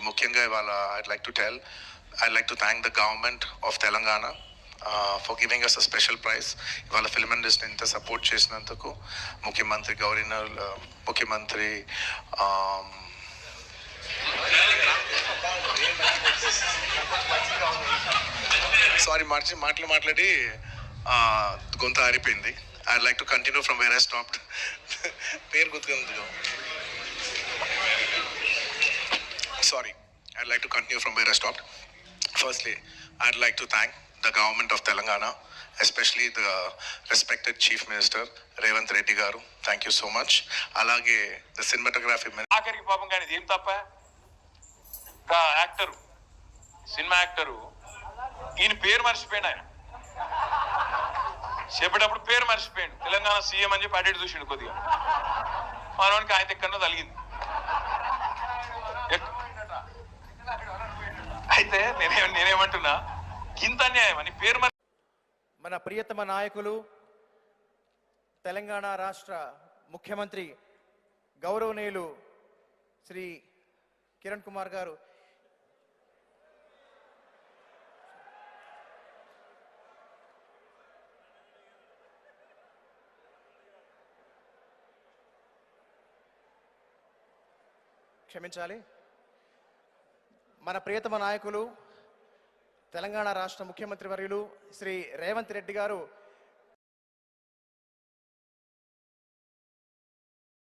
ముఖ్యంగా ఇవాళ I'd like to tell I like to thank the government of Telangana for giving us a special prize ఇవాళ film ఇండస్ట్రీని ఇంత support చేసినందుకు ముఖ్యమంత్రి గవర్నర్ uh, ముఖ్యమంత్రి um, సారీ మార్చి మాటలు మాట్లాడి గొంత ఆరిపోయింది. I like to continue from where I stopped పేరు గుర్తుకుంది sorry I'd like to continue from where I stopped firstly I'd like to thank the government of Telangana especially the respected chief minister Revanth Reddy garu thank you so much అలాగే the cinematography ఆఖరికి పాపం కానీ ఏం తప్ప? ఇంకా actor cinema actor ఈయన పేరు మర్చిపోయాడు ఆయన. చెప్పేటప్పుడు పేరు మర్చిపోయాడు. తెలంగాణ సీఎం అని చెప్పి అడిగి చూసిండు కొద్దిగా. మనవానికి ఆయన ఎక్కడో తలిగింది నేనే నేనేమంటున్నా? ఇంత అన్యాయం అని పేరు మన ప్రియతమ నాయకులు తెలంగాణ రాష్ట్ర ముఖ్యమంత్రి గౌరవనీయులు శ్రీ కిరణ్ కుమార్ గారు. క్షమించాలి. మన ప్రియతమ నాయకులు తెలంగాణ రాష్ట్ర ముఖ్యమంత్రి వర్యులు శ్రీ రేవంత్ రెడ్డి గారు